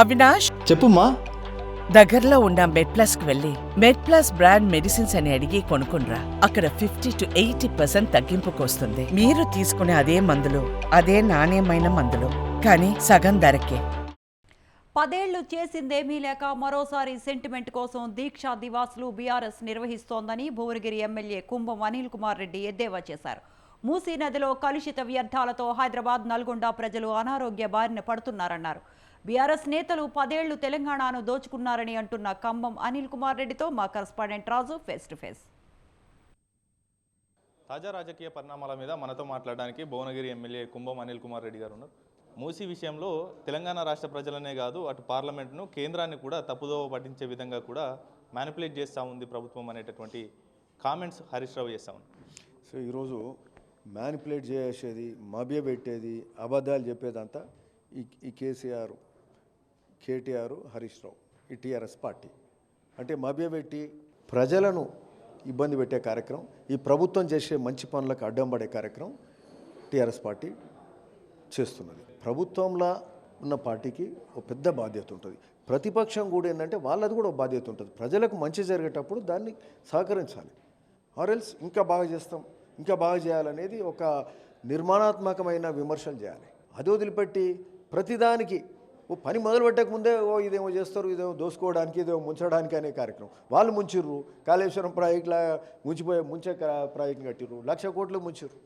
అవినాష్? చెప్పుమా దగ్గరలో ఉన్న మెడ్ ప్లస్కు వెళ్ళి మెడ్ ప్లస్ బ్రాండ్ మెడిసిన్స్ అని అడిగి కొనుక్కునరా అక్కడ ఫిఫ్టీ టు ఎయిటీ పర్సెంట్ తగ్గింపుకు వస్తుంది మీరు తీసుకునే అదే మందులు అదే నాణ్యమైన మందులు కానీ సగం ధరకే. పదేళ్ళు చేసిందేమీ లేక మరోసారి సెంటిమెంట్ కోసం దీక్షా దివాసులు బీఆర్ఎస్ నిర్వహిస్తోందని భువనగిరి ఎమ్మెల్యే కుంభం అనిల్ కుమార్ రెడ్డి ఎద్దేవా చేశారు. మూసీ నదిలో కలుషిత వ్యర్థాలతో హైదరాబాద్ నల్గొండ ప్రజలు అనారోగ్య బారిన పడుతున్నారన్నారు. బీఆర్ఎస్ నేతలు పదేళ్ళు తెలంగాణను దోచుకున్నారని అంటున్న కంభం అనిల్ కుమార్ రెడ్డితో మా correspondent Raju face to face. తాజా రాజకీయ పరిణామాల మీద మనతో మాట్లాడడానికి భువనగిరి ఎమ్మెల్యే కుంభం అనిల్ కుమార్ రెడ్డి గారు ఉన్నారు. మూసీ విషయంలో తెలంగాణ రాష్ట్ర ప్రజలనే కాదు అటు పార్లమెంట్ను కేంద్రాన్ని కూడా తప్పుదోవ పట్టించే విధంగా కూడా మ్యానిపులేట్ చేస్తూ ఉంది ప్రభుత్వం అనేటటువంటి కామెంట్స్ హరీష్ రావు చేస్తూ ఉంది సో ఈరోజు మ్యానిపులేట్ చేసేది మభ్యపెట్టేది అబద్ధాలు చెప్పేదంతా ఈ ఈ కేసీఆర్ కేటీఆర్ హరీష్ రావు ఈ టీఆర్ఎస్ పార్టీ. అంటే మభ్యపెట్టి ప్రజలను ఇబ్బంది పెట్టే కార్యక్రమం ఈ ప్రభుత్వం చేసే మంచి పనులకు అడ్డం పడే కార్యక్రమం టీఆర్ఎస్ పార్టీ చేస్తున్నది. ప్రభుత్వంలో ఉన్న పార్టీకి ఒక పెద్ద బాధ్యత ఉంటుంది. ప్రతిపక్షం కూడా ఏంటంటే వాళ్ళది కూడా ఒక బాధ్యత ఉంటుంది. ప్రజలకు మంచి జరిగేటప్పుడు దాన్ని సహకరించాలి. ఆర్ఎల్స్ ఇంకా బాగా చేస్తాం ఇంకా బాగా చేయాలనేది ఒక నిర్మాణాత్మకమైన విమర్శలు చేయాలి. అది వదిలిపెట్టి ప్రతిదానికి ఓ పని మొదలు పెట్టక ముందే ఓ ఇదేమో చేస్తారు ఇదేమో దోసుకోవడానికి ఇదేమో ముంచడానికి అనే కార్యక్రమం. వాళ్ళు ముంచిర్రు కాళేశ్వరం ప్రాజెక్టులా ముంచిపోయే ముంచే కా- ప్రాజెక్ట్ కట్టిర్రు లక్ష కోట్లు ముంచిర్రు.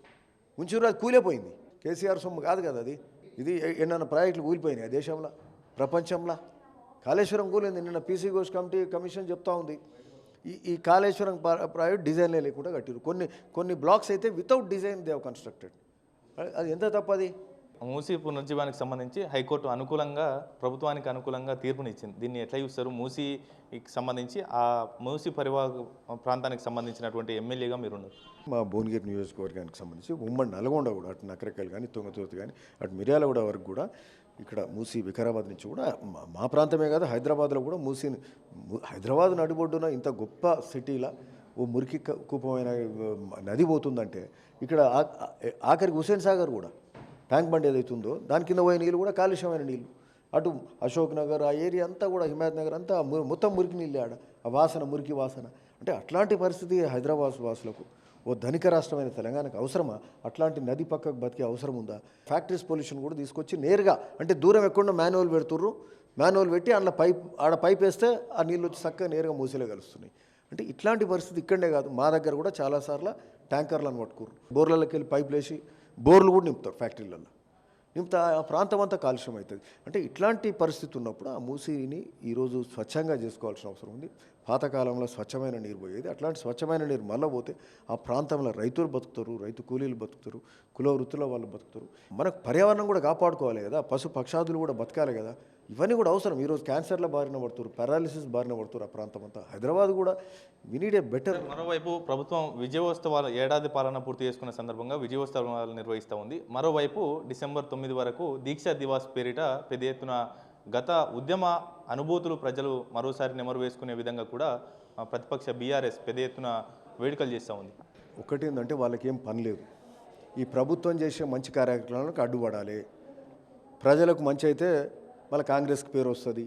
ముంచిర్రు అది కూలిపోయింది. కేసీఆర్ సొమ్ము కాదు కదా అది. ఇది ఎ- ప్రాజెక్టులు కూలిపోయినాయి ఆ దేశంలో ప్రపంచంలో. కాళేశ్వరం కూలింది నిన్న పీసీ ఘోష్ కమిటీ కమిషన్ చెప్తా ఉంది. ఈ ఈ కాళేశ్వరం ప్రాజెక్ట్ డిజైన్లే లేకుండా కట్టిరు కొన్ని కొన్ని బ్లాక్స్ అయితే వితౌట్ డిజైన్ దేవ్ కన్స్ట్రక్టెడ్. అది ఎంత తప్పది? మూసీ పునరుజ్జీవానికి సంబంధించి హైకోర్టు అనుకూలంగా ప్రభుత్వానికి అనుకూలంగా తీర్పునిచ్చింది. దీన్ని ఎట్లా చూస్తారు? మూసీకి సంబంధించి ఆ మూసీ పరివాహక ప్రాంతానికి సంబంధించినటువంటి ఎమ్మెల్యేగా మీరు ఉన్నారు మా భువనగిరి నియోజకవర్గానికి సంబంధించి ఉమ్మడి నల్గొండ కూడా అటు నకరకల్ కానీ తుంగతుర్తి కానీ అటు మిర్యాలగూడ వరకు కూడా ఇక్కడ మూసి వికారాబాద్ నుంచి కూడా మా- మా ప్రాంతమే కాదు హైదరాబాద్లో కూడా మూసీని హైదరాబాద్ నడిబొడ్డున ఇంత గొప్ప సిటీలా ఓ మురికి కూపమైన నది పోతుందంటే ఇక్కడ ఆఖరికి హుసేన్ సాగర్ కూడా. ట్యాంక్ బండ్ ఏదైతుందో దాని కింద పోయే నీళ్ళు కూడా కాలుష్యమైన నీళ్ళు. అటు అశోక్ నగర్ ఆ ఏరియా అంతా కూడా హిమాయత్ నగర్ అంతా మొత్తం మురికి నీళ్ళే ఆడ. ఆ వాసన మురికి వాసన. అంటే అట్లాంటి పరిస్థితి హైదరాబాద్ వాసులకు. ఓ ధనిక రాష్ట్రమైన తెలంగాణకు అవసరమా? అట్లాంటి నది పక్కకు బతికే అవసరం ఉందా? ఫ్యాక్టరీస్ పొల్యూషన్ కూడా తీసుకొచ్చి నేరుగా అంటే దూరం ఎక్కడో మాన్యువల్ పెడుతుర్రు. మాన్యువల్ పెట్టి అందులో పైప్ ఆడ పైప్ వేస్తే ఆ నీళ్ళు వచ్చి చక్కగా నేరుగా మూసేలే కలుస్తున్నాయి. అంటే ఇట్లాంటి పరిస్థితి ఇక్కడనే కాదు. మా దగ్గర కూడా చాలాసార్లు ట్యాంకర్లను పట్టుకుర్రు. బోర్లలోకి వెళ్ళి పైపులు వేసి బోర్లు కూడా నింపుతారు ఫ్యాక్టరీలలో నింపుతా ఆ ప్రాంతం అంతా కాలుష్యం అవుతుంది. అంటే ఇట్లాంటి పరిస్థితి ఉన్నప్పుడు ఆ మూసిని ఈరోజు స్వచ్ఛంగా చేసుకోవాల్సిన అవసరం ఉంది. పాతకాలంలో స్వచ్ఛమైన నీరు పోయేది. అట్లాంటి స్వచ్ఛమైన నీరు మళ్ళీ పోతే ఆ ప్రాంతంలో రైతులు బతుకుతారు రైతు కూలీలు బతుకుతారు కుల వృత్తుల వాళ్ళు బతుకుతారు. మనకు పర్యావరణం కూడా కాపాడుకోవాలి కదా. పశు పక్షాదులు కూడా బతకాలి కదా. ఇవన్నీ కూడా అవసరం. ఈరోజు క్యాన్సర్ల బారిన పడుతున్నారు పారాలిసిస్ బారిన పడుతున్నారు ఆ ప్రాంతం అంతా. హైదరాబాద్ కూడా వీ నీడ్ ఏ బెటర్ మరోవైపు ప్రభుత్వం విజయోత్సవాల ఏడాది పాలన పూర్తి చేసుకున్న సందర్భంగా విజయోత్సవాలు నిర్వహిస్తూ ఉంది. మరోవైపు డిసెంబర్ తొమ్మిది వరకు దీక్షా దివాస్ పేరిట పెద్ద ఎత్తున గత ఉద్యమ అనుభూతులు ప్రజలు మరోసారి నెమరు వేసుకునే విధంగా కూడా ప్రతిపక్ష బీఆర్ఎస్ పెద్ద ఎత్తున వేడుకలు చేస్తూ ఉంది. ఒకటి ఏంటంటే వాళ్ళకి ఏం పని లేదు. ఈ ప్రభుత్వం చేసే మంచి కార్యక్రమాలకు అడ్డుపడాలి. ప్రజలకు మంచి అయితే మళ్ళీ కాంగ్రెస్కి పేరు వస్తుంది.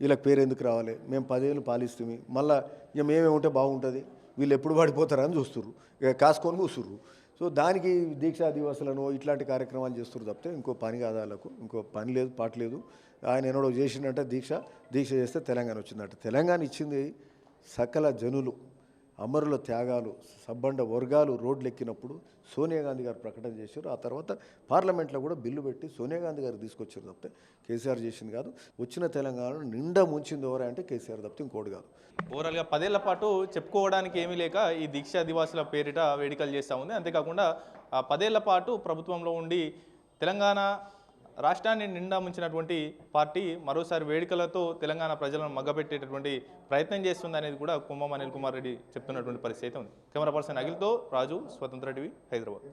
వీళ్ళకి పేరు ఎందుకు రావాలి? మేము పదేళ్ళు పాలిస్తుంది మళ్ళీ ఇక మేమే ఉంటే బాగుంటుంది. వీళ్ళు ఎప్పుడు పడిపోతారని చూస్తుర్రు. ఇక కాసుకొని కూర్చుర్రు సో దానికి దీక్షా దివసులను ఇట్లాంటి కార్యక్రమాలు చేస్తారు తప్పితే ఇంకో పని కాదు వాళ్ళకు. ఇంకో పని లేదు పాట లేదు. ఆయన ఎన్నడో చేసిండంటే దీక్ష. దీక్ష చేస్తే తెలంగాణ వచ్చిందంట. తెలంగాణ ఇచ్చింది సకల జనులు. అమరుల త్యాగాలు సబ్బండ వర్గాలు రోడ్లు ఎక్కినప్పుడు సోనియా గాంధీ గారు ప్రకటన చేశారు. ఆ తర్వాత పార్లమెంట్లో కూడా బిల్లు పెట్టి సోనియా గాంధీ గారు తీసుకొచ్చారు తప్పితే కేసీఆర్ చేసింది కాదు. వచ్చిన తెలంగాణను నిండా ముంచింది ఎవరా అంటే కేసీఆర్ తప్పితే ఇంకోటి కాదు. ఓవరాల్గా పదేళ్ళ పాటు చెప్పుకోవడానికి ఏమీ లేక ఈ దీక్షా దివాసుల పేరిట వేడుకలు చేస్తూ ఉంది. అంతేకాకుండా ఆ పదేళ్ళ పాటు ప్రభుత్వంలో ఉండి తెలంగాణ రాష్ట్రాన్ని నిండా ముంచినటువంటి పార్టీ మరోసారి వేడుకలతో తెలంగాణ ప్రజలను మగ్గబెట్టేటటువంటి ప్రయత్నం చేస్తుంది అనేది కూడా కుంభం అనిల్ కుమార్ రెడ్డి చెప్తున్నటువంటి పరిస్థితి ఉంది. కెమెరా పర్సన్ అఖిల్తో రాజు స్వతంత్ర టీవీ హైదరాబాద్.